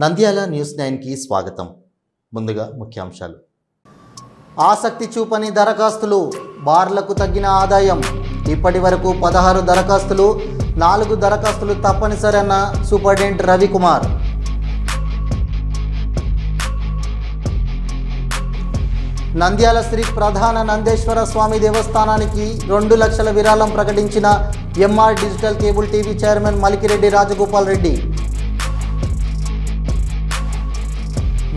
Nandyal news నైన్కి స్వాగతం. ముందుగా ముఖ్యాంశాలు. ఆసక్తి చూపని దరఖాస్తులు బార్లకు తగ్గిన ఆదాయం. ఇప్పటి వరకు పదహారు దరఖాస్తులు నాలుగు దరఖాస్తులు తప్పనిసరి అన్న సూపరింటెండెంట్ రవికుమార్. నంద్యాల శ్రీ ప్రధాన నందేశ్వర స్వామి దేవస్థానానికి రెండు లక్షల విరాళం ప్రకటించిన MR digital cable TV chairman Malikireddy Rajagopal Reddy.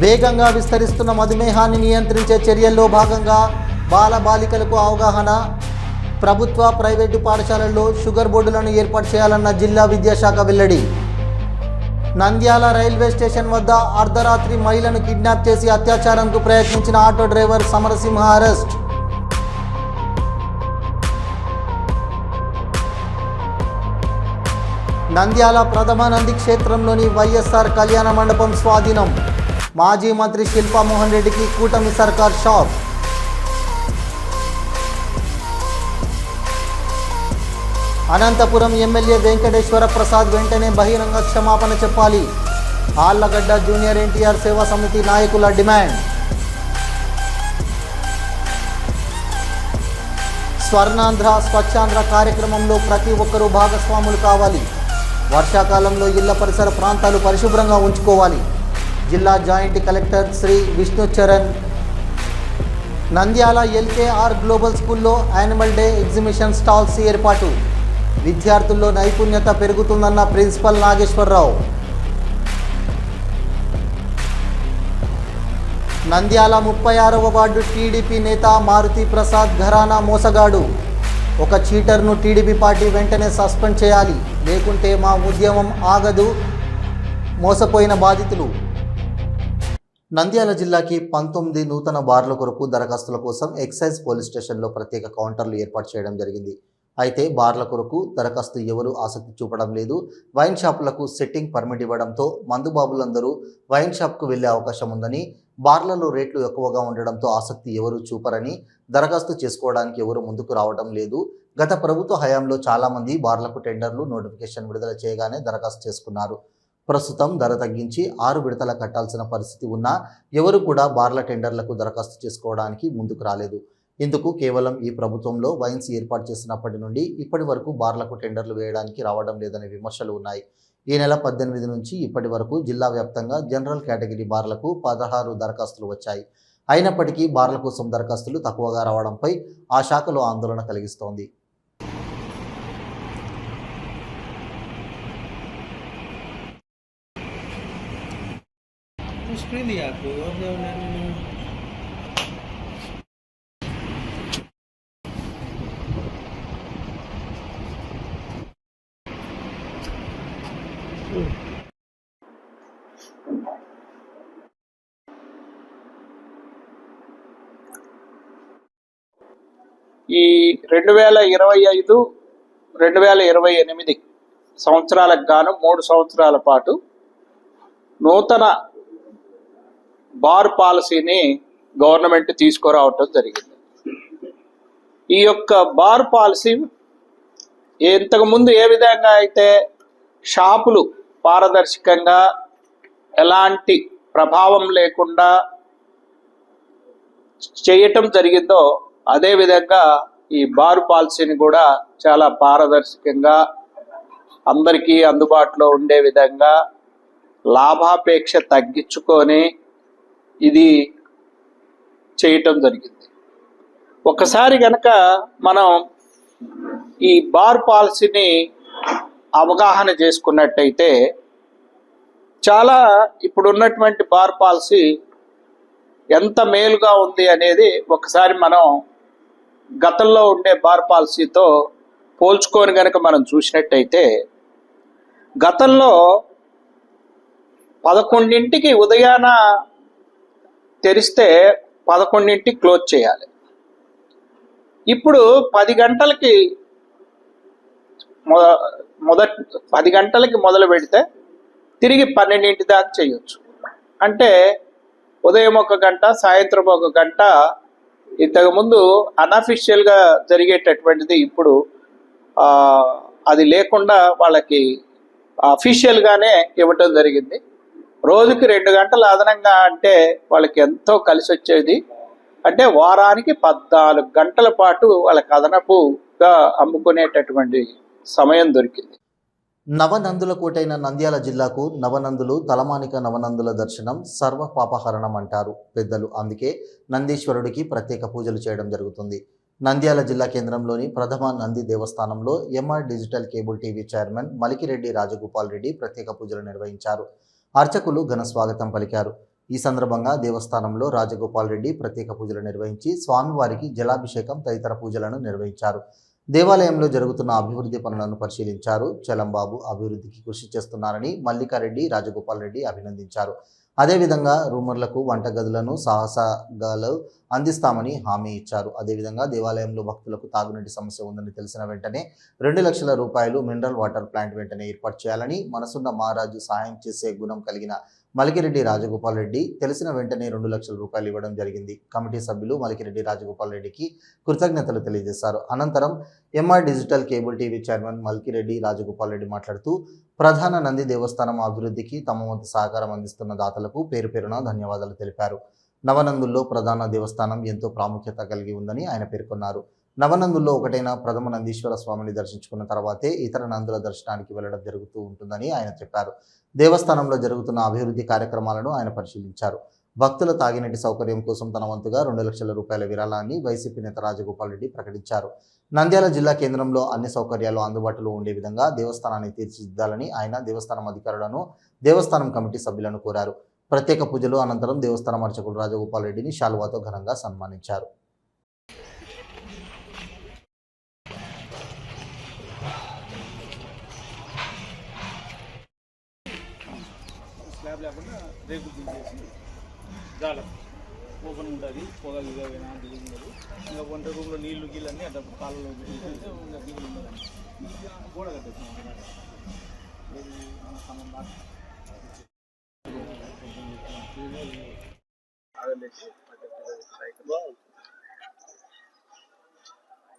వేగంగా విస్తరిస్తున్న మధుమేహాన్ని నియంత్రించే చర్యల్లో భాగంగా బాల బాలికలకు అవగాహన ప్రభుత్వ ప్రైవేటు పాఠశాలల్లో షుగర్ బోర్డులను ఏర్పాటు చేయాలన్న జిల్లా విద్యాశాఖ వెల్లడి. నంద్యాల రైల్వే స్టేషన్ వద్ద అర్ధరాత్రి మహిళను కిడ్నాప్ చేసి అత్యాచారంకు ప్రయత్నించిన auto driver Samarasimha arrest. Nandyala ప్రథమ నంది క్షేత్రంలోని వైఎస్ఆర్ కళ్యాణ మండపం స్వాధీనం. మాజీ మంత్రి శిల్పా మోహన్ రెడ్డికి కూటమి సర్కార్ షాక్. అనంతపురం ఎమ్మెల్యే వెంకటేశ్వర ప్రసాద్ వెంటనే బహిరంగ క్షమాపణ చెప్పాలి. ఆళ్ళగడ్డ జూనియర్ ఎన్టీఆర్ సేవా సమితి నాయకుల డిమాండ్. స్వర్ణాంధ్ర స్వచ్ఛాంధ్ర కార్యక్రమంలో ప్రతి ఒక్కరూ భాగస్వాములు కావాలి. వర్షాకాలంలో ఇళ్ళ పరిసర ప్రాంతాలు పరిశుభ్రంగా ఉంచుకోవాలి. జిల్లా joint collector Shri Vishnu Charan Nandyala LKR global స్కూల్లో యానిమల్ డే ఎగ్జిబిషన్ స్టాల్స్ ఏర్పాటు. విద్యార్థుల్లో నైపుణ్యత పెరుగుతుందన్న ప్రిన్సిపల్ నాగేశ్వరరావు. నంద్యాల ముప్పై ఆరవ వార్డు టీడీపీ నేత మారుతి ప్రసాద్ ఘరానా మోసగాడు. ఒక చీటర్ను టీడీపీ పార్టీ వెంటనే సస్పెండ్ చేయాలి. లేకుంటే మా ఉద్యమం ఆగదు. మోసపోయిన బాధితులు. నంద్యాల జిల్లాకి పంతొమ్మిది నూతన బార్ల కొరకు దరఖాస్తుల కోసం ఎక్సైజ్ పోలీస్ స్టేషన్లో ప్రత్యేక కౌంటర్లు ఏర్పాటు చేయడం జరిగింది. అయితే బార్ల కొరకు దరఖాస్తు ఎవరు ఆసక్తి చూపడం లేదు. వైన్ షాపులకు సెట్టింగ్ పర్మిట్ ఇవ్వడంతో మందుబాబులందరూ వైన్ షాప్కు వెళ్ళే అవకాశం ఉందని బార్లలో రేట్లు ఎక్కువగా ఉండడంతో ఆసక్తి ఎవరు చూపరని దరఖాస్తు చేసుకోవడానికి ఎవరు ముందుకు రావడం లేదు. గత ప్రభుత్వ హయాంలో చాలామంది బార్లకు టెండర్లు నోటిఫికేషన్ విడుదల చేయగానే దరఖాస్తు చేసుకున్నారు. ప్రస్తుతం ధర తగ్గించి ఆరు విడతల కట్టాల్సిన పరిస్థితి ఉన్నా ఎవరు కూడా బార్ల టెండర్లకు దరఖాస్తు చేసుకోవడానికి ముందుకు రాలేదు. ఇందుకు కేవలం ఈ ప్రభుత్వంలో వైన్స్ ఏర్పాటు చేసినప్పటి నుండి ఇప్పటి వరకు బార్లకు టెండర్లు వేయడానికి రావడం లేదనే విమర్శలు ఉన్నాయి. ఈ నెల పద్దెనిమిది నుంచి ఇప్పటి వరకు జిల్లా వ్యాప్తంగా జనరల్ కేటగిరీ బార్లకు పదహారు దరఖాస్తులు వచ్చాయి. అయినప్పటికీ బార్ల కోసం దరఖాస్తులు తక్కువగా రావడంపై ఆ శాఖలో ఆందోళన కలిగిస్తోంది. ఏమైంది ఈ రెండు వేల ఇరవై ఐదు రెండు వేల ఇరవై ఎనిమిది సంవత్సరాలకు గాను మూడు సంవత్సరాల పాటు నూతన బార్ పాలసీని గవర్నమెంట్ తీసుకురావటం జరిగింది. ఈ యొక్క బార్ పాలసీ ఇంతకుముందు ఏ విధంగా అయితే షాపులు పారదర్శకంగా ఎలాంటి ప్రభావం లేకుండా చేయటం జరిగిందో అదే విధంగా ఈ బార్ పాలసీని కూడా చాలా పారదర్శకంగా అందరికీ అందుబాటులో ఉండే విధంగా లాభాపేక్ష తగ్గించుకొని ఇది చేయటం జరిగింది. ఒకసారి కనుక మనం ఈ బార్ పాలసీని అవగాహన చేసుకున్నట్టయితే చాలా ఇప్పుడున్నటువంటి బార్ పాలసీ ఎంత మేలుగా ఉంది అనేది ఒకసారి మనం గతంలో ఉండే బార్ పాలసీతో పోల్చుకొని కనుక మనం చూసినట్టయితే గతంలో పదకొండింటికి ఉదయాన తెరిస్తే పదకొండింటికి క్లోజ్ చేయాలి. ఇప్పుడు పది గంటలకి మొద మొదటి పది గంటలకి మొదలు పెడితే తిరిగి పన్నెండింటి దాకా చేయొచ్చు. అంటే ఉదయం ఒక గంట సాయంత్రం ఒక గంట ఇంతకుముందు అన్అఫిషియల్గా జరిగేటటువంటిది ఇప్పుడు అది లేకుండా వాళ్ళకి అఫీషియల్గానే ఇవ్వటం జరిగింది. రోజుకి రెండు గంటలు అదనంగా అంటే వాళ్ళకి ఎంతో కలిసి వచ్చేది. అంటే వారానికి పద్నాలుగు గంటల పాటు వాళ్ళకి అదనపుగా అమ్ముకునేటటువంటి సమయం దొరికింది. నవనందుల కోటైన నంద్యాల జిల్లాకు నవనందులు తలమానిక నవనందుల దర్శనం సర్వ పాపహరణం అంటారు పెద్దలు. అందుకే నందీశ్వరుడికి ప్రత్యేక పూజలు చేయడం జరుగుతుంది. నంద్యాల జిల్లా కేంద్రంలోని ప్రథమ నంది దేవస్థానంలో MR digital cable TV chairman Malikireddy Rajagopal Reddy ప్రత్యేక పూజలు నిర్వహించారు. అర్చకులు ఘన స్వాగతం పలికారు. ఈ సందర్భంగా దేవస్థానంలో రాజగోపాల్ రెడ్డి ప్రత్యేక పూజలు నిర్వహించి స్వామివారికి జలాభిషేకం తదితర పూజలను నిర్వహించారు. దేవాలయంలో జరుగుతున్న అభివృద్ధి పనులను పరిశీలించారు. చలంబాబు అభివృద్ధికి కృషి చేస్తున్నారని మల్లికారెడ్డి రాజగోపాల్ రెడ్డి అభినందించారు. అదేవిధంగా రూమర్లకు వంటగదులను సాహసగాలు అందిస్తామని హామీ ఇచ్చారు. అదేవిధంగా దేవాలయంలో భక్తులకు తాగునీటి సమస్య ఉందని తెలిసిన వెంటనే రెండు లక్షల రూపాయలు మినరల్ వాటర్ ప్లాంట్ వెంటనే ఏర్పాటు చేయాలని మనసున్న మహారాజు సహాయం చేసే గుణం కలిగిన మలికిరెడ్డి రాజగోపాల్ రెడ్డి తెలిసిన వెంటనే రెండు లక్షల రూపాయలు ఇవ్వడం జరిగింది. కమిటీ సభ్యులు మలికిరెడ్డి రాజగోపాల్ రెడ్డికి కృతజ్ఞతలు తెలియజేశారు. అనంతరం MR digital cable TV chairman Malkireddy Rajagopal Reddy మాట్లాడుతూ ప్రధాన నంది దేవస్థానం అభివృద్ధికి తమ వంతు సహకారం అందిస్తున్న దాతలకు పేరు పేరున ధన్యవాదాలు తెలిపారు. నవనందుల్లో ప్రధాన దేవస్థానం ఎంతో ప్రాముఖ్యత కలిగి ఉందని ఆయన పేర్కొన్నారు. నవనందుల్లో ఒకటైన ప్రథమ నందీశ్వర స్వామిని దర్శించుకున్న తర్వాతే ఇతర నందుల దర్శనానికి వెళ్ళడం జరుగుతూ ఉంటుందని ఆయన చెప్పారు. దేవస్థానంలో జరుగుతున్న అభివృద్ధి కార్యక్రమాలను ఆయన పరిశీలించారు. భక్తుల తాగినీటి సౌకర్యం కోసం తన వంతుగా రెండు లక్షల రూపాయల విరాళాన్ని వైసీపీ నేత రాజగోపాల్ రెడ్డి ప్రకటించారు. నంద్యాల జిల్లా కేంద్రంలో అన్ని సౌకర్యాలు అందుబాటులో ఉండే విధంగా దేవస్థానాన్ని తీర్చిదిద్దాలని ఆయన దేవస్థానం అధికారులను దేవస్థానం కమిటీ సభ్యులను కోరారు. ప్రత్యేక పూజలు అనంతరం దేవస్థానం అర్చకులు రాజగోపాల్ రెడ్డిని శాలువాతో ఘనంగా సన్మానించారు. లేకుండా రేపు తీసేసి జాల ఓపెన్ ఉంటుంది. పొగ పోయినా దిగి ఉండదు. ఇంకా వంట రూమ్లో నీళ్ళు గీళ్ళు అన్నీ అట్లా కాళ్ళలో తీసేస్తే ఇంకా గోడ కట్టేస్తాం ఏది మన స్తంభం దాకా.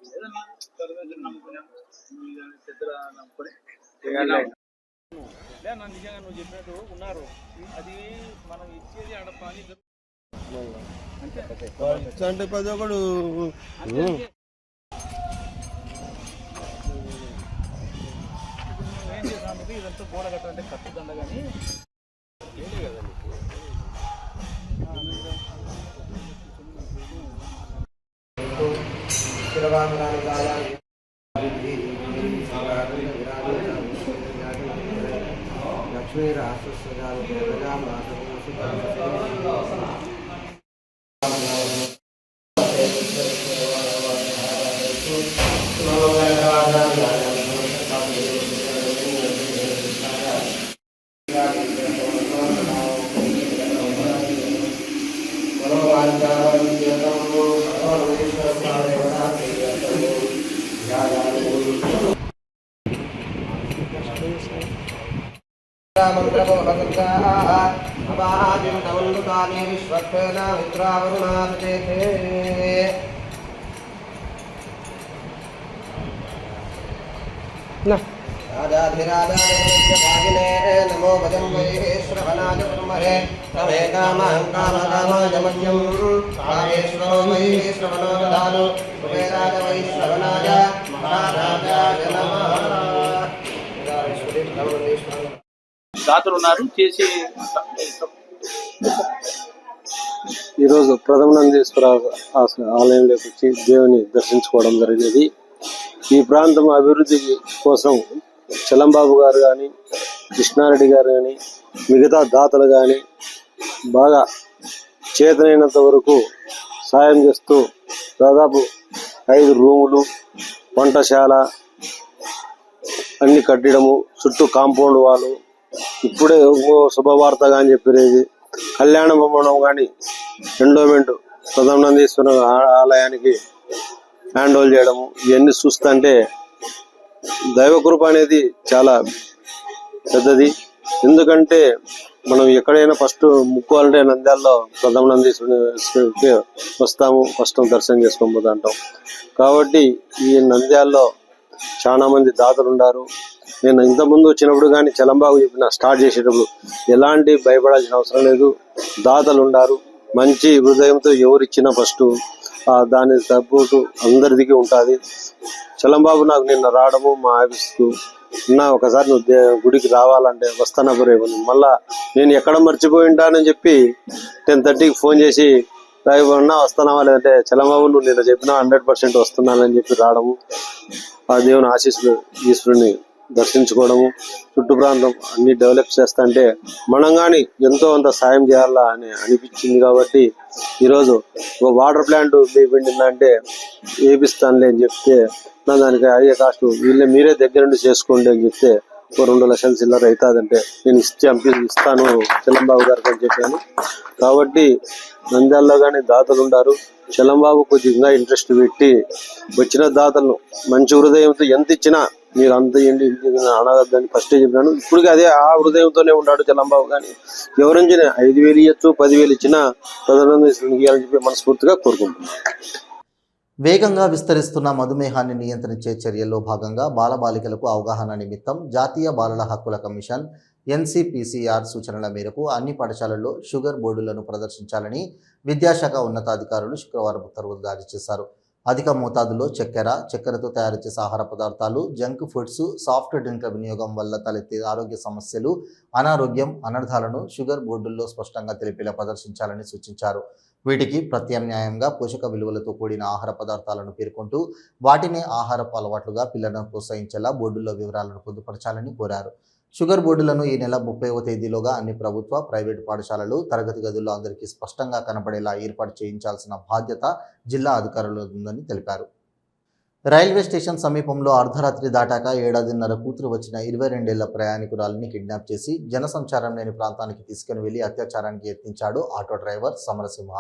ఏదన్నా తరగతి నమ్ముకున్నాం. పెద్ద నమ్ముకొని లే నా నిజంగా నువ్వు చెప్పినట్టు ఉన్నారు. అది మనం ఇచ్చేది ఆడ పని అంతే. అంటే ప్రతి ఒక్కడు ఇదంతా గోడ కట్టాలంటే కట్టుదండ కానీ ఏంటి కదా నీకు? మంత్రమోహంతాని శ్రవణాయ మహారాజాయ దాతలు ఉన్నారు చేసి ఈరోజు ప్రథమనందేశ్వర ఆస- ఆలయంలోకి వచ్చి దేవుని దర్శించుకోవడం జరిగేది. ఈ ప్రాంతం అభివృద్ధి కోసం చలంబాబు గారు కానీ కృష్ణారెడ్డి గారు కానీ మిగతా దాతలు కానీ బాగా చేతనైనంత వరకు సాయం చేస్తూ దాదాపు ఐదు రూములు వంటశాల అన్ని కట్టడము చుట్టూ కాంపౌండ్ వాళ్ళు ఇప్పుడే శుభవార్త శుభవార్తగా అని చెప్పేది కళ్యాణ భవనం కానీ ఎండోమెంట్ ప్రధానందీశ్వర ఆ- ఆలయానికి హ్యాండ్ ఓవర్ చేయడము ఇవన్నీ చూస్తుంటే దైవకృప అనేది చాలా పెద్దది. ఎందుకంటే మనం ఎక్కడైనా ఫస్ట్ ముక్కోవాలంటే నంద్యాలలో ప్రథమనందీశ్వరునికి వస్తాము ఫస్ట్ దర్శనం చేసుకొని పోతా అంటాం. కాబట్టి ఈ నంద్యాలలో చాలా మంది దాతలు ఉన్నారు నేను ఇంతకుముందు వచ్చినప్పుడు కానీ చలంబాబు చెప్పిన స్టార్ట్ చేసేటప్పుడు ఎలాంటి భయపడాల్సిన అవసరం లేదు. దాతలు ఉన్నారు మంచి హృదయంతో ఎవరిచ్చినా ఫస్ట్ దాని సపోర్టు అందరిదికి ఉంటుంది. చలంబాబు నాకు నిన్న రావడము మా ఆఫీస్కు నా ఒకసారి నువ్వు గుడికి రావాలంటే వస్తానా రేపు మళ్ళా నేను ఎక్కడ మర్చిపోయి ఉంటానని చెప్పి టెన్ థర్టీకి ఫోన్ చేసి రాయబడినా వస్తున్నావా లేదంటే చలంబాబు నువ్వు నేను చెప్పిన హండ్రెడ్ పర్సెంట్ వస్తున్నానని చెప్పి రావడము ఆ దేవుని ఆశీస్సులు ఈశ్వరుని దర్శించుకోవడము చుట్టు ప్రాంతం అన్ని డెవలప్ చేస్తా అంటే మనం కానీ ఎంతో అంత సాయం చేయాలా అని అనిపించింది కాబట్టి ఈరోజు ఒక వాటర్ ప్లాంట్ వేపిండిందంటే వేపిస్తానులే అని చెప్తే నా దానికి అయ్యే కాస్ట్ వీళ్ళే మీరే దగ్గర నుండి చేసుకోండి అని చెప్తే ఒక రెండు లక్షల చిల్లర అవుతుందంటే నేను ఇచ్చి అంపీ ఇస్తాను చలంబాబు గారికి అని చెప్పాను. కాబట్టి నంద్యాలలో కానీ దాతలు ఉండారు. చలంబాబు కొద్దిగా ఇంట్రెస్ట్ పెట్టి వచ్చిన దాతలను మంచి హృదయంతో ఎంత ఇచ్చినా మీరు అంత ఏంటి అనగద్దని ఫస్ట్ చెప్పినాను. ఇప్పుడు అదే ఆ హృదయంతోనే ఉన్నాడు చలంబాబు కానీ ఎవరించిన ఐదు వేలు ఇవ్వచ్చు పదివేలు ఇచ్చినా ప్రజలందరూ ఇవ్వాలని చెప్పి మనస్ఫూర్తిగా కోరుకుంటున్నాను. వేగంగా విస్తరిస్తున్న మధుమేహాన్ని నియంత్రించే చర్యల్లో భాగంగా బాలబాలికలకు అవగాహన నిమిత్తం జాతీయ బాలల హక్కుల కమిషన్ ఎన్సిపిసిఆర్ సూచనల మేరకు అన్ని పాఠశాలల్లో షుగర్ బోర్డులను ప్రదర్శించాలని విద్యాశాఖ ఉన్నతాధికారులు శుక్రవారం ఉత్తర్వులు జారీ చేశారు. అధిక మోతాదులో చక్కెర చక్కెరతో తయారు చేసే ఆహార పదార్థాలు జంక్ ఫుడ్స్ సాఫ్ట్ డ్రింక్ల వినియోగం వల్ల తలెత్తే ఆరోగ్య సమస్యలు అనారోగ్యం అనర్థాలను షుగర్ బోర్డుల్లో స్పష్టంగా తెలిపేలా ప్రదర్శించాలని సూచించారు. వీటికి ప్రత్యామ్నాయంగా పోషక విలువలతో కూడిన ఆహార పదార్థాలను పేర్కొంటూ వాటిని ఆహారపు అలవాట్లుగా పిల్లలను ప్రోత్సహించేలా బోర్డుల్లో వివరాలను పొందుపరచాలని కోరారు. షుగర్ బోర్డులను ఈ నెల ముప్పైవ తేదీలోగా అన్ని ప్రభుత్వ ప్రైవేటు పాఠశాలలు తరగతి గదుల్లో అందరికీ స్పష్టంగా కనపడేలా ఏర్పాటు చేయించాల్సిన బాధ్యత జిల్లా అధికారులు ఉందని తెలిపారు. రైల్వే స్టేషన్ సమీపంలో అర్ధరాత్రి దాటాక ఏడాదిన్నర కూతురు వచ్చిన ఇరవై రెండేళ్ళ ప్రయాణికురాలిని కిడ్నాప్ చేసి జనసంచారం లేని ప్రాంతానికి తీసుకుని వెళ్ళి అత్యాచారానికి యత్నించాడు ఆటో డ్రైవర్ సమరసింహ.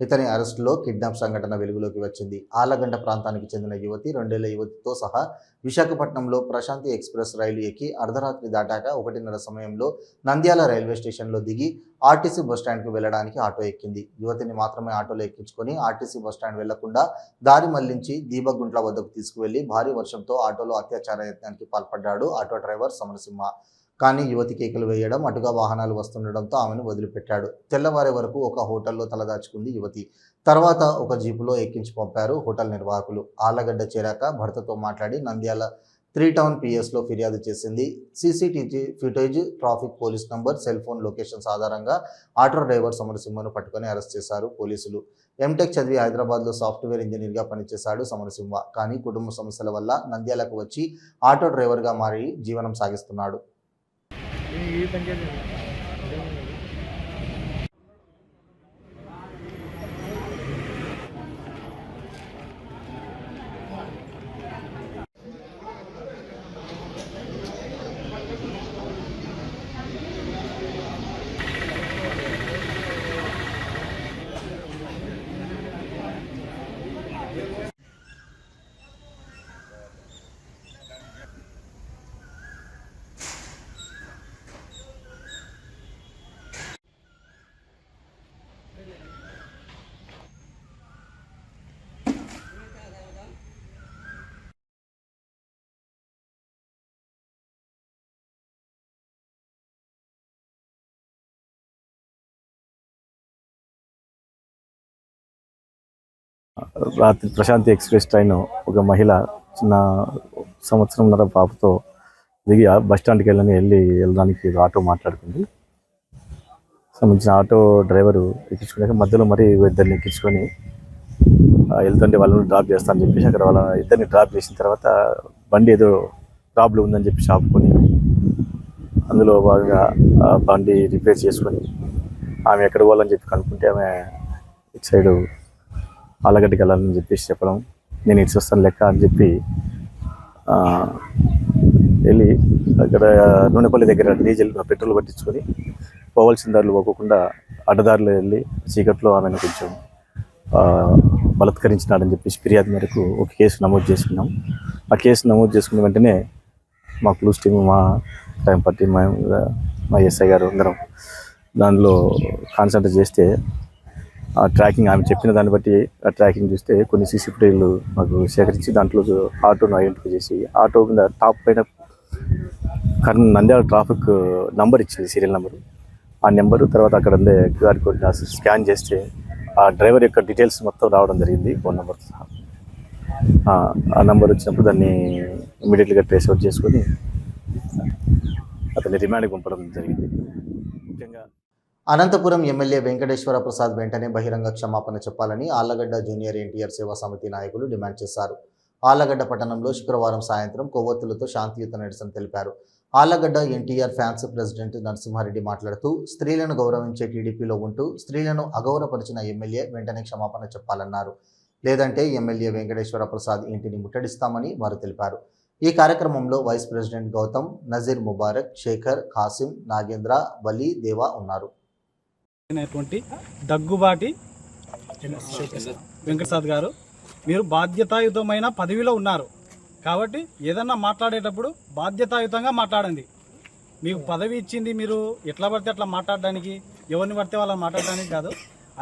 ఇతని అరెస్టులో కిడ్నాప్ సంఘటన వెలుగులోకి వచ్చింది. ఆలగంట ప్రాంతానికి చెందిన యువతి రెండేళ్ళ యువతితో సహా విశాఖపట్నంలో ప్రశాంతి ఎక్స్ప్రెస్ రైలు ఎక్కి అర్ధరాత్రి దాటాక ఒకటిన్నర సమయంలో నంద్యాల రైల్వే స్టేషన్లో దిగి ఆర్టీసీ బస్టాండ్కు వెళ్ళడానికి ఆటో ఎక్కింది. యువతిని మాత్రమే ఆటోలో ఎక్కించుకొని ఆర్టీసీ బస్టాండ్ వెళ్ళకుండా దారి మళ్ళించి దీపగుంట్ల వద్దకు తీసుకువెళ్ళి భారీ వర్షంతో ఆటోలో అత్యాచార యత్నానికి పాల్పడ్డాడు ఆటో డ్రైవర్ సమరసింహ. కానీ యువతి కేకలు వేయడం అటుగా వాహనాలు వస్తుండడంతో ఆమెను వదిలిపెట్టాడు. తెల్లవారే వరకు ఒక హోటల్లో తలదాచుకుంది యువతి. తర్వాత ఒక జీపులో ఎక్కించి పంపారు హోటల్ నిర్వాహకులు. ఆలగడ్డ చేరాక భర్తతో మాట్లాడి నంద్యాల త్రీ టౌన్ పిఎస్లో ఫిర్యాదు చేసింది. CCTV footage traffic police number cell phone locations ఆధారంగా ఆటో డ్రైవర్ సమరసింహను పట్టుకొని అరెస్ట్ చేశారు పోలీసులు. ఎంటెక్ చదివి హైదరాబాద్లో సాఫ్ట్వేర్ ఇంజనీర్గా పనిచేశాడు సమరసింహ కానీ కుటుంబ సమస్యల వల్ల నంద్యాలకు వచ్చి ఆటో డ్రైవర్గా మారి జీవనం సాగిస్తున్నాడు. Ini 种 రాత్రి ప్రశాంతి ఎక్స్ప్రెస్ ట్రైన్ ఒక మహిళ చిన్న సంవత్సరంన్నర పాపతో దిగి బస్ స్టాండ్కి వెళ్ళని వెళ్ళి వెళ్ళడానికి ఆటో మాట్లాడుకుంది. సంబంధించిన ఆటో డ్రైవరు ఎక్కించుకున్నాక మధ్యలో మరి ఇద్దరిని ఎక్కించుకొని వెళ్తుంటే వాళ్ళని డ్రాప్ చేస్తానని చెప్పేసి అక్కడ వాళ్ళ ఇద్దరిని డ్రాప్ చేసిన తర్వాత బండి ఏదో ప్రాబ్లం ఉందని చెప్పి ఆపుకొని అందులో బాగా బండి రిపేర్ చేసుకొని ఆమె ఎక్కడ పోవాలని చెప్పి కనుక్కుంటే ఆమె ఇటు సైడు ఆలగడ్డకి వెళ్ళాలని చెప్పేసి చెప్పడం నేను ఇటు వస్తాను లెక్క అని చెప్పి వెళ్ళి అక్కడ నూనెపల్లి దగ్గర డీజిల్ పెట్రోల్ పట్టించుకొని పోవాల్సిన దారులు పోకుండా అడ్డదారులు వెళ్ళి చీకట్లో ఆమెను కొంచెం బలత్కరించినాడని చెప్పేసి ఫిర్యాదు మేరకు ఒక కేసు నమోదు చేసుకున్నాం. ఆ కేసు నమోదు చేసుకున్న వెంటనే మా క్లూస్ టీమ్ మా టైం పార్టీ మా మా ఎస్ఐ గారు అందరం దానిలో కాన్సన్ట్రేట్ చేస్తే ఆ ట్రాకింగ్ ఆమె చెప్పిన దాన్ని బట్టి ఆ ట్రాకింగ్ చూస్తే కొన్ని సీసీ ఫుటేజ్లు మాకు సేకరించి దాంట్లో ఆటోను ఐడెంటిఫై చేసి ఆటో మీద టాప్ పైన కర్ణ నంద్యాల ట్రాఫిక్ నంబర్ ఇచ్చింది సీరియల్ నెంబర్. ఆ నెంబరు తర్వాత అక్కడ ఉండే క్యూఆర్ కోడ్ స్కాన్ చేస్తే ఆ డ్రైవర్ యొక్క డీటెయిల్స్ మొత్తం రావడం జరిగింది ఫోన్ నెంబర్ సహా. ఆ, నెంబర్ వచ్చినప్పుడు దాన్ని ఇమీడియట్గా ట్రేస్ అవుట్ చేసుకొని అతన్ని రిమాండ్కి పంపడం జరిగింది. అనంతపురం ఎమ్మెల్యే వెంకటేశ్వర ప్రసాద్ వెంటనే బహిరంగ క్షమాపణ చెప్పాలని ఆళ్ళగడ్డ జూనియర్ ఎన్టీఆర్ సేవా సమితి నాయకులు డిమాండ్ చేశారు. ఆళ్ళగడ్డ పట్టణంలో శుక్రవారం సాయంత్రం కొవ్వొత్తులతో శాంతియుత నిరసన తెలిపారు. ఆళ్ళగడ్డ ఎన్టీఆర్ ఫ్యాన్స్ ప్రెసిడెంట్ నరసింహారెడ్డి మాట్లాడుతూ స్త్రీలను గౌరవించే టీడీపీలో ఉంటూ స్త్రీలను అగౌరవపరిచిన ఎమ్మెల్యే వెంటనే క్షమాపణ చెప్పాలన్నారు. లేదంటే ఎమ్మెల్యే వెంకటేశ్వర ప్రసాద్ ఇంటిని ముట్టడిస్తామని వారు తెలిపారు. ఈ కార్యక్రమంలో వైస్ ప్రెసిడెంట్ గౌతమ్ నజీర్ ముబారక్ శేఖర్ ఖాసిం నాగేంద్ర వలీ దేవా ఉన్నారు. అయినటువంటి దగ్గుబాటి వెంకటసాద్ గారు మీరు బాధ్యతాయుతమైన పదవిలో ఉన్నారు. కాబట్టి ఏదన్నా మాట్లాడేటప్పుడు బాధ్యతాయుతంగా మాట్లాడండి. మీకు పదవి ఇచ్చింది మీరు ఎట్లా పడితే అట్లా మాట్లాడడానికి ఎవరిని పడితే వాళ్ళని మాట్లాడడానికి కాదు.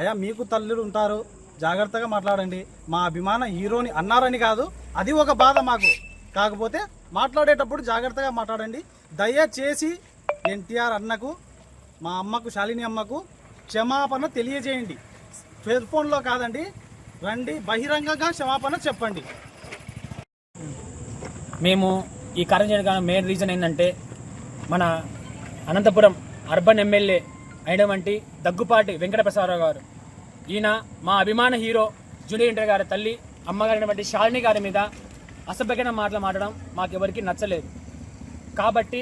అయా మీకు తల్లులు ఉంటారు జాగ్రత్తగా మాట్లాడండి. మా అభిమాన హీరోని అన్నారని కాదు అది ఒక బాధ మాకు. కాకపోతే మాట్లాడేటప్పుడు జాగ్రత్తగా మాట్లాడండి. దయచేసి ఎన్టీఆర్ అన్నకు మా అమ్మకు శాలిని అమ్మకు క్షమాపణ తెలియజేయండి. ఫోన్లో కాదండి. రండి బహిరంగంగా క్షమాపణ చెప్పండి. మేము ఈ కార్యం చేయడానికి మెయిన్ రీజన్ ఏంటంటే మన అనంతపురం అర్బన్ ఎమ్మెల్యే అయినటువంటి దగ్గుపాటి వెంకటప్రసాదరావు గారు. ఈయన మా అభిమాన హీరో జూనియర్ ఇంటర్ గారి తల్లి అమ్మగారైనటువంటి శాలిని గారి మీద అసభ్యకరమైన మాటలు మాట్లాడడం మాకెవరికి నచ్చలేదు. కాబట్టి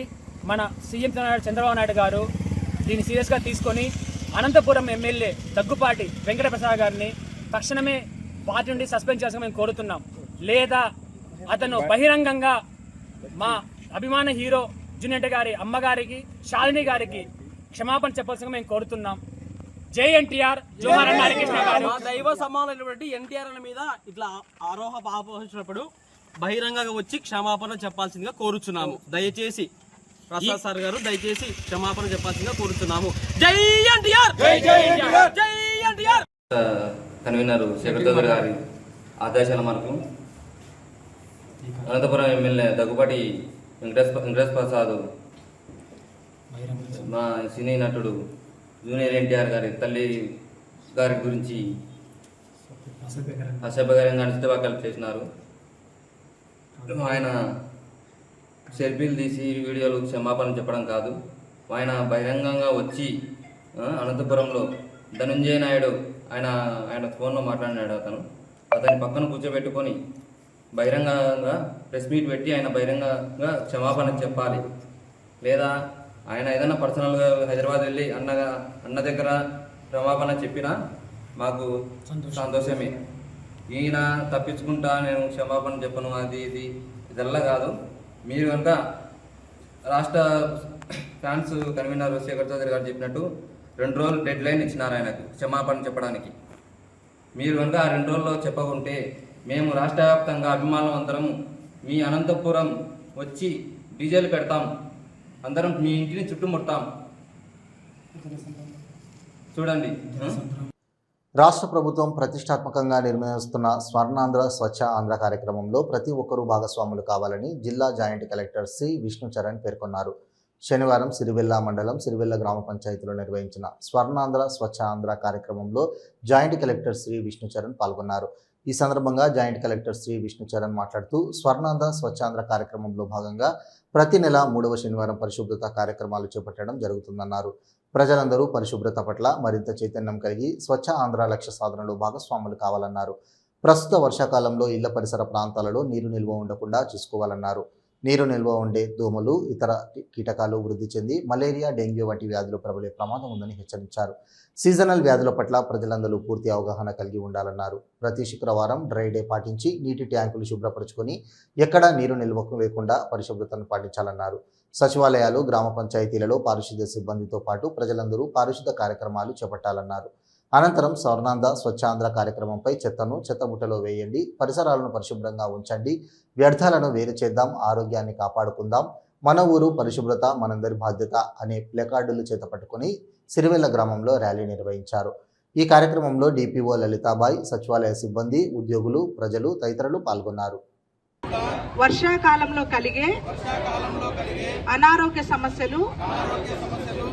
మన సీఎం చంద్రబాబు నాయుడు గారు దీన్ని సీరియస్గా తీసుకొని అనంతపురం ఎమ్మెల్యే దగ్గుపాటి వెంకటప్రసాద్ గారిని తక్షణమే పార్టీ నుండి సస్పెండ్ చేయాల్సి మేము కోరుతున్నాం. లేదా అతను బహిరంగంగా మా అభిమాన హీరో జూనియర్ గారి అమ్మగారికి శాలిని గారికి క్షమాపణ చెప్పాల్సిందిగా మేము కోరుతున్నాం. జై ఎన్టీఆర్ జోహార్ హరికృష్ణ గారు. మా దైవ సమానమైనటువంటి ఎన్టీఆర్ అన్న మీద ఇట్లా ఆరోహ ఆపోహించినప్పుడు బహిరంగంగా వచ్చి క్షమాపణ చెప్పాల్సిందిగా కోరుచున్నాము. దయచేసి ప్రసాద్ సార్ గారు దయచేసి క్షమాపణ చెప్పాల్సిందిగా కోరుచున్నాము జై ఎన్టీఆర్! జై ఎన్టీఆర్! కన్వీనర్ శేఖర్ చౌదరి గారి ఆదేశాల మనకు అనంతపురం ఎమ్మెల్యే దగ్గుపాటి వెంకటేశ్ వెంకటేశ్ ప్రసాద్ మా సినీ నటుడు జూనియర్ ఎన్టీఆర్ గారి తల్లి గారి గురించి అసభ్యకరంగా నిశ్చితవాకాలు చేసినారు. ఆయన సెల్ఫీలు తీసి వీడియోలు క్షమాపణ చెప్పడం కాదు. ఆయన బహిరంగంగా వచ్చి అనంతపురంలో ధనుంజయ నాయుడు ఆయన ఆయన ఫోన్లో మాట్లాడినాడు అతను. అతని పక్కన కూర్చోబెట్టుకొని బహిరంగంగా ప్రెస్ మీట్ పెట్టి ఆయన బహిరంగంగా క్షమాపణ చెప్పాలి. లేదా ఆయన ఏదైనా పర్సనల్గా హైదరాబాద్ వెళ్ళి అన్నగా అన్న దగ్గర క్షమాపణ చెప్పినా మాకు సంతోషమే. ఈయన తప్పించుకుంటా నేను క్షమాపణ చెప్పను అది ఇది ఇదల్లా కాదు. మీరు కనుక రాష్ట్ర ఫ్యాన్స్ కన్వీనర్ శేఖర్ చౌదరి గారు చెప్పినట్టు రెండు రోజులు డెడ్ లైన్ ఇచ్చినారు ఆయనకు క్షమాపణ చెప్పడానికి. మీరు కనుక ఆ రెండు రోజుల్లో చెప్పకుంటే మేము రాష్ట్ర వ్యాప్తంగా అభిమానులందరం మీ అనంతపురం వచ్చి డీజేలు పెడతాం. అందరం మీ ఇంటిని చుట్టుముడతాం. చూడండి. రాష్ట్ర ప్రభుత్వం ప్రతిష్టాత్మకంగా నిర్వహిస్తున్న స్వర్ణాంధ్ర స్వచ్ఛ ఆంధ్ర కార్యక్రమంలో ప్రతి ఒక్కరూ భాగస్వాములు కావాలని జిల్లా జాయింట్ కలెక్టర్ సి విష్ణుచరణ్ పేర్కొన్నారు. శనివారం సిరివెల్ల మండలం సిరివెల్ల గ్రామ పంచాయతీలో నిర్వహించిన స్వర్ణాంధ్ర స్వచ్ఛ ఆంధ్ర కార్యక్రమంలో జాయింట్ కలెక్టర్ శ్రీ విష్ణుచరణ్ పాల్గొన్నారు. ఈ సందర్భంగా జాయింట్ కలెక్టర్ శ్రీ విష్ణుచరణ్ మాట్లాడుతూ స్వర్ణాంధ్ర స్వచ్ఛాంధ్ర కార్యక్రమంలో భాగంగా ప్రతి నెల మూడవ శనివారం పరిశుభ్రత కార్యక్రమాలు చేపట్టడం జరుగుతుందన్నారు. ప్రజలందరూ పరిశుభ్రత పట్ల మరింత చైతన్యం కలిగి స్వచ్ఛ ఆంధ్ర లక్ష్య సాధనలో భాగస్వాములు కావాలన్నారు. ప్రస్తుత వర్షాకాలంలో ఇళ్ళ పరిసర ప్రాంతాలలో నీరు నిల్వ ఉండకుండా చూసుకోవాలన్నారు. నీరు నిల్వ ఉండే దోమలు ఇతర కీటకాలు వృద్ధి చెంది మలేరియా డెంగ్యూ వంటి వ్యాధులు ప్రబలే ప్రమాదం ఉందని హెచ్చరించారు. సీజనల్ వ్యాధుల పట్ల ప్రజలందరూ పూర్తి అవగాహన కలిగి ఉండాలన్నారు. ప్రతి శుక్రవారం డ్రై డే పాటించి నీటి ట్యాంకులు శుభ్రపరచుకొని ఎక్కడా నీరు నిల్వకు లేకుండా పరిశుభ్రతను పాటించాలన్నారు. సచివాలయాలు గ్రామ పంచాయతీలలో పారిశుద్ధ్య సిబ్బందితో పాటు ప్రజలందరూ పారిశుద్ధ కార్యక్రమాలు చేపట్టాలన్నారు. అనంతరం స్వర్ణాంధ స్వచ్ఛాంధ్ర కార్యక్రమంపై చెత్తను చెత్తబుట్టలో వేయండి పరిసరాలను పరిశుభ్రంగా ఉంచండి వ్యర్థాలను వేరు చేద్దాం ఆరోగ్యాన్ని కాపాడుకుందాం మన ఊరు పరిశుభ్రత మనందరి బాధ్యత అనే ప్లకార్డులు చేత పట్టుకుని సిరివెల్ల గ్రామంలో ర్యాలీ నిర్వహించారు. ఈ కార్యక్రమంలో డిపిఓ లలితాబాయ్ సచివాలయ సిబ్బంది ఉద్యోగులు ప్రజలు తదితరులు పాల్గొన్నారు. వర్షాకాలంలో కలిగే అనారోగ్య సమస్యలు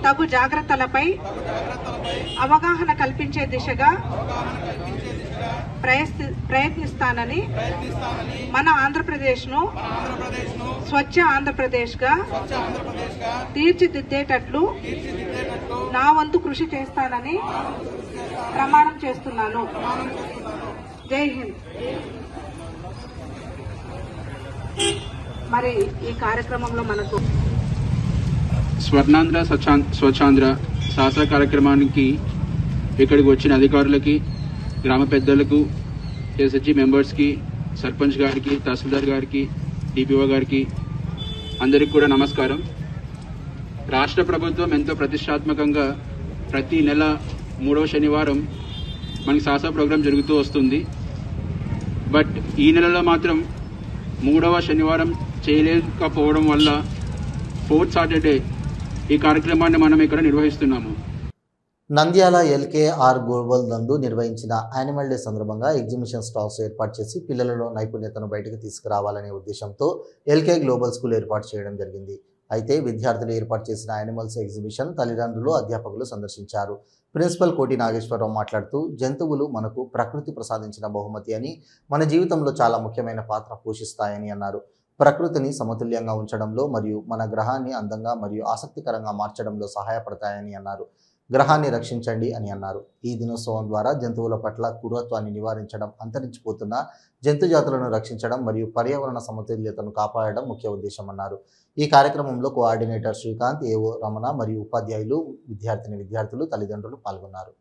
తగు జాగ్రత్తలపై అవగాహన కల్పించే దిశగా ప్రయత్నిస్తానని మన ఆంధ్రప్రదేశ్ను స్వచ్ఛ ఆంధ్రప్రదేశ్గా తీర్చిదిద్దేటట్లు నా వంతు కృషి చేస్తానని ప్రమాణం చేస్తున్నాను. జై హింద్. మరి ఈ కార్యక్రమంలో మనకు స్వర్ణాంధ్ర స్వచ్ఛాంధ్ర శాసన కార్యక్రమానికి ఇక్కడికి వచ్చిన అధికారులకి గ్రామ పెద్దలకు ఎస్హెచ్జి మెంబర్స్కి సర్పంచ్ గారికి తహసీల్దార్ గారికి డిపిఓ గారికి అందరికి కూడా నమస్కారం. రాష్ట్ర ప్రభుత్వం ఎంతో ప్రతిష్టాత్మకంగా ప్రతి నెల మూడవ శనివారం మనకి సాహస ప్రోగ్రాం జరుగుతూ వస్తుంది. బట్ ఈ నెలలో మాత్రం మూడవ శనివారం చేయలేకపోవడం వల్ల ఫోర్త్ సాటర్డే ఈ కార్యక్రమాన్ని మనం ఇక్కడ నిర్వహిస్తున్నాము. నంద్యాల ఎల్కేఆర్ గ్లోబల్ నందు నిర్వహించిన యానిమల్ డే సందర్భంగా ఎగ్జిబిషన్ స్టాల్స్ ఏర్పాటు చేసి పిల్లలలో నైపుణ్యతను బయటకు తీసుకురావాలనే ఉద్దేశంతో ఎల్కే గ్లోబల్ స్కూల్ ఏర్పాటు చేయడం జరిగింది. అయితే విద్యార్థులు ఏర్పాటు చేసిన యానిమల్స్ ఎగ్జిబిషన్ తల్లిదండ్రులు అధ్యాపకులు సందర్శించారు. ప్రిన్సిపల్ కోటి నాగేశ్వరరావు మాట్లాడుతూ జంతువులు మనకు ప్రకృతి ప్రసాదించిన బహుమతి అని మన జీవితంలో చాలా ముఖ్యమైన పాత్ర పోషిస్తాయని అన్నారు. ప్రకృతిని సమతుల్యంగా ఉంచడంలో మరియు మన గ్రహాన్ని అందంగా మరియు ఆసక్తికరంగా మార్చడంలో సహాయపడతాయని అన్నారు. గ్రహాన్ని రక్షించండి అని అన్నారు. ఈ దినోత్సవం ద్వారా జంతువుల పట్ల క్రూరత్వాన్ని నివారించడం అంతరించిపోతున్న జంతు జాతులను రక్షించడం మరియు పర్యావరణ సమతుల్యతను కాపాడడం ముఖ్య ఉద్దేశం అన్నారు. ఈ కార్యక్రమంలో కోఆర్డినేటర్ శ్రీకాంత్ ఏఓ రమణ మరియు ఉపాధ్యాయులు విద్యార్థిని విద్యార్థులు తల్లిదండ్రులు పాల్గొన్నారు.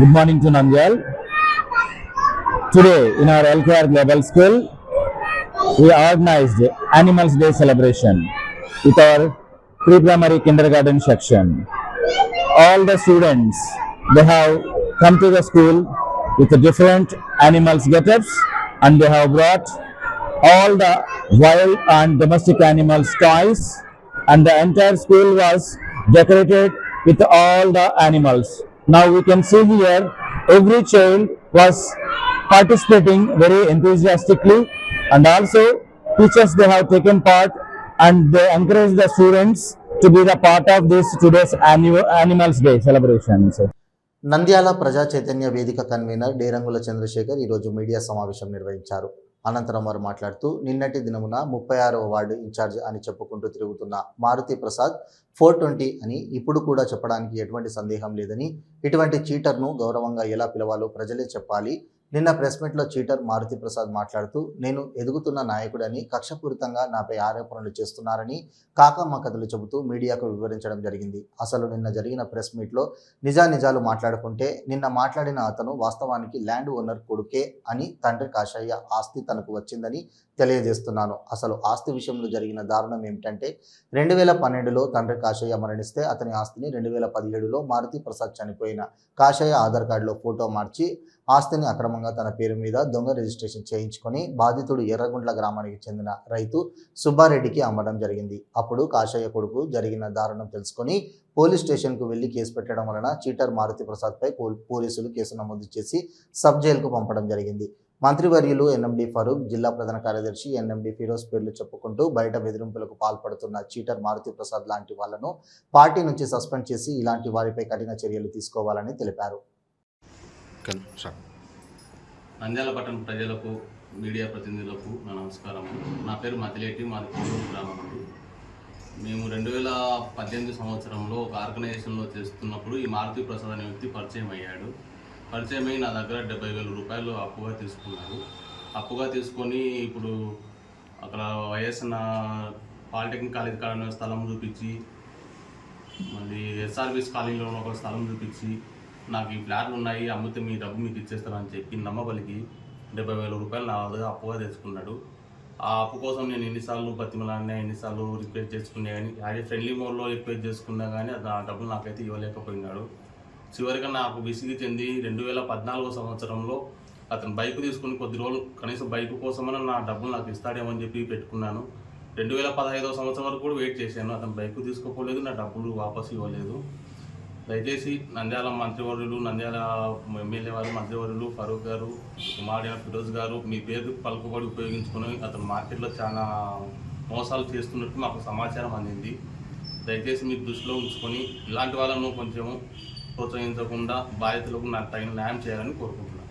Good morning to Nandyal. Today in our LKR Global School, we organized Animals Day celebration with our pre-primary kindergarten section. All the students, they have come to the school with the different animals get-ups and they have brought all the wild and domestic animals toys and the entire school was decorated with all the animals. Now we can see here every child was participating very enthusiastically and also teachers they have taken part and they encourage the students to be the part of this today's annual Animals Day celebrations. Nandyal ప్రజా చైతన్య వేదిక convener Derangula Chandrasekhar ఈరోజు media సమావేశం నిర్వహించారు అనంతరం వారు మాట్లాడుతూ నిన్నటి దినమున ముప్పై ఆరవ వార్డు ఇన్ఛార్జ్ అని చెప్పుకుంటూ తిరుగుతున్న మారుతి ప్రసాద్ ఫోర్ ట్వంటీ అని ఇప్పుడు కూడా చెప్పడానికి ఎటువంటి సందేహం లేదని ఇటువంటి చీటర్ను గౌరవంగా ఎలా పిలవాలో ప్రజలే చెప్పాలి. నిన్న ప్రెస్ మీట్లో చీటర్ మారుతి ప్రసాద్ మాట్లాడుతూ నేను ఎదుగుతున్న నాయకుడని కక్షపూరితంగా నాపై ఆరోపణలు చేస్తున్నారని కాకమ్మ కథలు చెబుతూ మీడియాకు వివరించడం జరిగింది. అసలు నిన్న జరిగిన ప్రెస్ మీట్లో నిజానిజాలు మాట్లాడుకుంటే నిన్న మాట్లాడిన అతను వాస్తవానికి ల్యాండ్ ఓనర్ కొడుకే అని తండ్రి కాశయ్య ఆస్తి తనకు వచ్చిందని తెలియజేస్తున్నాను. అసలు ఆస్తి విషయంలో జరిగిన దారుణం ఏమిటంటే రెండు వేల పన్నెండులో తండ్రి కాశయ్య మరణిస్తే అతని ఆస్తిని రెండు వేల పదిహేడులో మారుతి ప్రసాద్ చనిపోయిన కాశయ్య ఆధార్ కార్డులో ఫోటో మార్చి ఆస్తిని అక్రమంగా తన పేరు మీద దొంగ రిజిస్ట్రేషన్ చేయించుకొని బాధితుడు ఎర్రగుంట్ల గ్రామానికి చెందిన రైతు సుబ్బారెడ్డికి అమ్మడం జరిగింది. అప్పుడు కాశయ్య కొడుకు జరిగిన దారుణం తెలుసుకొని పోలీస్ స్టేషన్కు వెళ్ళి కేసు పెట్టడం వలన చీటర్ మారుతి ప్రసాద్పై పోల్- పోలీసులు కేసు నమోదు చేసి సబ్ జైలుకు పంపడం జరిగింది. మంత్రివర్యులు ఎన్ఎండి ఫరూక్ జిల్లా ప్రధాన కార్యదర్శి ఎన్ఎండి ఫిరోజ్ పేర్లు చెప్పుకుంటూ బయట బెదిరింపులకు పాల్పడుతున్న చీటర్ మారుతి ప్రసాద్ లాంటి వాళ్ళను పార్టీ నుంచి సస్పెండ్ చేసి ఇలాంటి వారిపై కఠిన చర్యలు తీసుకోవాలని తెలిపారు. నంద్యాల పట్టణ ప్రజలకు మీడియా ప్రతినిధులకు నా నమస్కారం. నా పేరు మతిలేటి మాది కోడూరు గ్రామం మేము రెండు వేల పద్దెనిమిది సంవత్సరంలో ఒక ఆర్గనైజేషన్లో చేస్తున్నప్పుడు ఈ మారుతి ప్రసాద్ అనే వ్యక్తి పరిచయం అయ్యాడు. పరిచయం అయ్యి నా దగ్గర డెబ్బై వేల రూపాయలు అప్పుగా తీసుకున్నాడు అప్పుగా తీసుకొని ఇప్పుడు అక్కడ వైఎస్ఎన్ పాలిటెక్నిక్ కాలేజ్ కాడ స్థలం చూపించి మళ్ళీ ఎస్ఆర్బీస్ కాలనీలో ఉన్న ఒక స్థలం చూపించి నాకు ఈ ఫ్లాట్లు ఉన్నాయి అమ్మితే మీ డబ్బు మీకు ఇచ్చేస్తానని చెప్పి నమ్మబలికి డెబ్బై వేల రూపాయలు నా దగ్గర అప్పుగా తెచ్చుకున్నాడు. ఆ అప్పు కోసం నేను ఎన్నిసార్లు బతిమలాడినా ఎన్నిసార్లు రిక్వెస్ట్ చేసుకున్నా కానీ అదే ఫ్రెండ్లీ మోడ్లో రిక్వెస్ట్ చేసుకున్నా కానీ ఆ డబ్బులు నాకైతే ఇవ్వలేకపోయినాడు. చివరిగా నాకు విసిగి చెంది రెండు వేల పద్నాలుగో సంవత్సరంలో అతను బైక్ తీసుకుని కొద్ది రోజులు కనీసం బైక్ కోసమని నా డబ్బులు నాకు ఇస్తాడేమో అని చెప్పి పెట్టుకున్నాను. రెండు వేల పదహైదో సంవత్సరం వరకు కూడా వెయిట్ చేశాను. అతను బైక్ తీసుకోపోలేదు నా డబ్బులు వాపసు ఇవ్వలేదు. దయచేసి నంద్యాల మంత్రివర్యులు నంద్యాల ఎమ్మెల్యే వారు మంత్రివర్యులు ఫరూక్ గారు కుమార్య ఫిరోజ్ గారు మీ పేరు పలుకుబడి ఉపయోగించుకొని అతను మార్కెట్లో చాలా మోసాలు చేస్తున్నట్టు మాకు సమాచారం అందింది. దయచేసి మీరు దృష్టిలో ఉంచుకొని ఇలాంటి వాళ్ళను కొంచెం ప్రోత్సహించకుండా బాధితులకు నాకు తగిన న్యాయం చేయాలని కోరుకుంటున్నాను.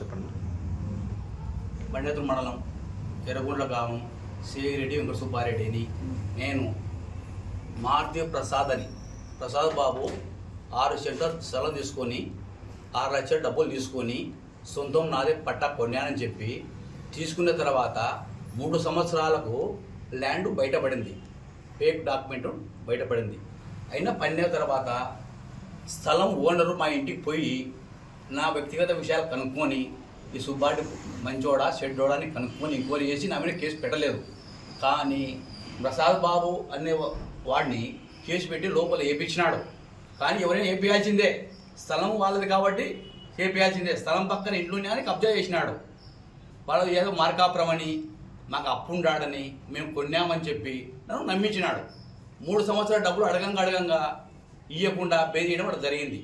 చెప్పండి. బండేతుల మండలం ఎర్రగొండ్ల గ్రామం సిరెడ్డి వెంకట సుబ్బారెడ్డి అని నేను మారుతి ప్రసాద్ అని. ప్రసాద్ బాబు ఆరు సెంటర్ స్థలం తీసుకొని ఆరు లక్షల డబ్బులు తీసుకొని సొంతం నాదే పట్టా కొన్నానని చెప్పి తీసుకున్న తర్వాత మూడు సంవత్సరాలకు ల్యాండ్ బయటపడింది. ఫేక్ డాక్యుమెంట్ బయటపడింది. అయినా పన్నే తర్వాత స్థలం ఓనరు మా ఇంటికి పోయి నా వ్యక్తిగత విషయాలు కనుక్కొని ఈ సుబ్బాటి మంచోడా చెడ్డోడా అని కనుక్కొని ఎంక్వైరీ చేసి నా మీద కేసు పెట్టలేదు. కానీ ప్రసాద్ బాబు అనే వాడిని కేసు పెట్టి లోపల వేయించినాడు కానీ ఎవరైనా వేపించాల్సిందే స్థలం వాళ్ళది కాబట్టి వేపించాల్సిందే స్థలం పక్కన ఇంట్లోనే అని కబ్జా చేసినాడు. వాళ్ళు ఏదో మార్కాపురం అని మాకు అప్పుండాడని మేము కొన్నామని చెప్పి నన్ను నమ్మించినాడు. మూడు సంవత్సరాల డబ్బులు అడగంగా అడగంగా ఇవ్వకుండా చేయడం అక్కడ జరిగింది.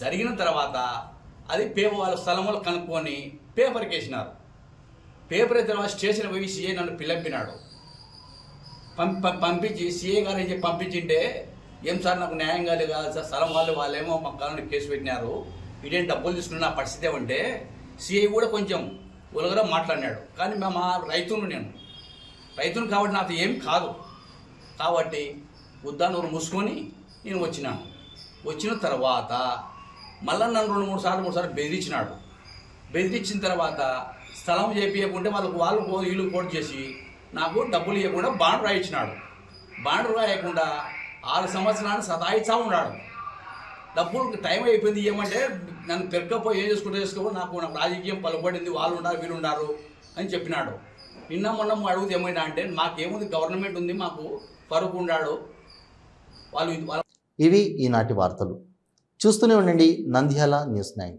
జరిగిన తర్వాత అది పేపర్ వాళ్ళ స్థలం వాళ్ళు కనుక్కొని పేపర్కి వేసినారు పేపర్ తర్వాత స్టేషన్ పోయి సీఏ నన్ను పిలంపినాడు. పంపించి సీఏ గారు ఏం చెప్పి పంపించింటే ఏం సార్ నాకు న్యాయం కాలేదు కాదు సార్ స్థలం వాళ్ళు వాళ్ళేమో మా కాలంలో కేసు పెట్టినారు. ఇదేం డబ్బులు తీసుకున్న పరిస్థితి ఏమంటే సీఐ కూడా కొంచెం ఉలగరా మాట్లాడినాడు. కానీ మా మా రైతును నేను రైతును కాబట్టి నాకు ఏం కాదు. కాబట్టి ఉద్దానూరు మూసుకొని నేను వచ్చినాను వచ్చిన తర్వాత మళ్ళా నన్ను రెండు మూడు సార్లు మూడు సార్లు బెదిరించినాడు. బెదిరించిన తర్వాత స్థలం చేపించకుంటే వాళ్ళకు వాళ్ళు పో- వీళ్ళు కోట్ చేసి నాకు డబ్బులు ఇవ్వకుండా బాండ్ రాయించినాడు బాండ్ రాయకుండా ఆరు సంవత్సరాలు సతాయిస్తా ఉన్నాడు. డబ్బులు టైం అయిపోయింది ఏమంటే నన్ను పెరగకపోయి ఏం చేసుకుంటే చేసుకో నాకు నాకు రాజకీయం పలుపడింది వాళ్ళు ఉన్నారు వీళ్ళు ఉన్నారు అని చెప్పినాడు. నిన్న మొన్న అడుగుతే ఏమైనా అంటే మాకేముంది గవర్నమెంట్ ఉంది మాకు పరుపు ఉన్నాడు వాళ్ళు ఇవి ఈనాటి వార్తలు. చూస్తూనే ఉండండి నంద్యాల న్యూస్ నైన్.